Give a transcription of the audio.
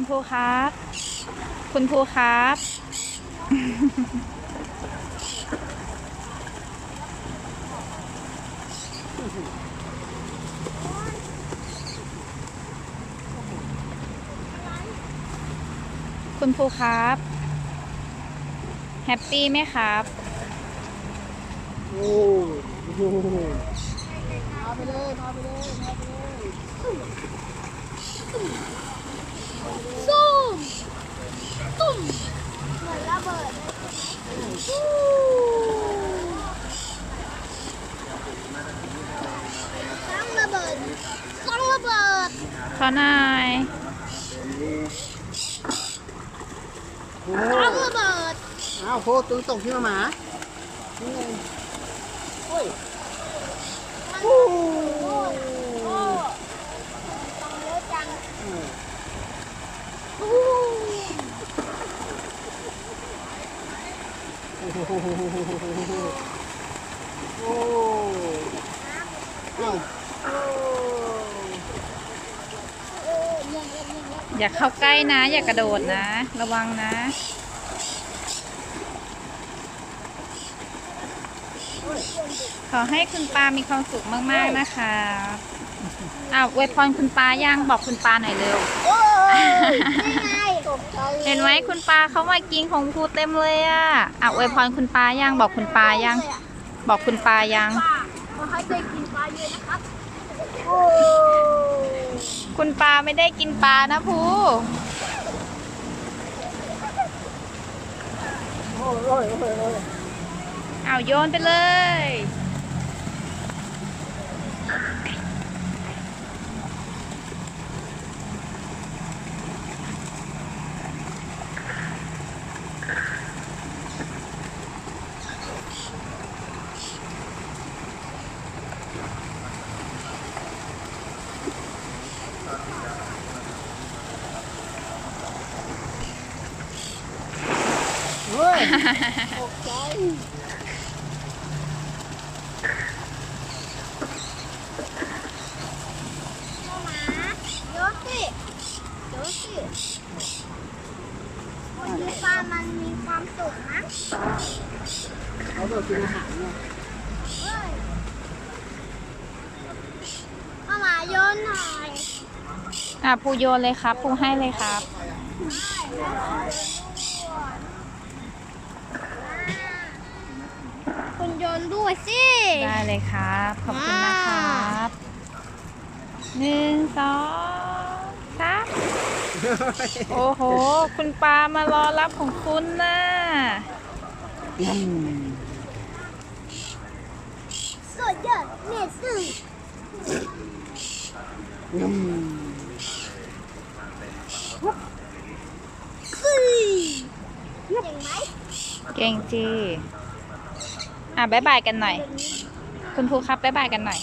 คุณครูครับ คุณครูครับ คุณครูครับ แฮปปี้ไหมครับ โอ้โหมาไปเลยมาไปเลยมาไปเลย ตุ้มตุ้มเหมือนระเบิดต้องระเบิดต้องระเบิดขอหน่อยโอ้ต้องระเบิดอ้าวโคตรตรงที่มาหมานี่ไงโอ้ย โอ้โอ้โอ้ต้องเยอะจัง เออ โอ้ โอ้อย่าเข้าใกล้นะ อย่ากระโดดนะ ระวังนะขอให้คุณปามีความสุขมาก ๆ นะคะอ้าวอวยพรคุณปายังบอกคุณปาหน่อยเร็ว โอ้ยนี่ไง เห็นไหมคุณปาเขามากินของครูเต็มเลยอะอะอวยพรคุณปายังบอกคุณปายัง บอกคุณปายังป้าขอให้ได้กินปลาเยอะนะครับโอ้คุณปาไม่ได้กินปลานะภูโอ้ยโอ้ยโอ้ยโอ้ยเอาโยนไปเลย ตกใจหมาโยนสิโยนสิวันนี้ปลามันมีความสุขนะเขาโดดกินอาหารเนี่ยเฮ้ยเอาหมาโยนหน่อย อะภูโยนเลยครับภูให้เลยครับ คุณโย นด้วยสิ ได้เลยครับ ขอบคุณนะครับหนึ่งสองสามโอ้โห คุณปามารอรับของคุณนะอืมสุดยอดเนสึอืมสิเก่งไหม เก่งจี อะบายบายกันหน่อย คุณครูครับบายบายกันหน่อย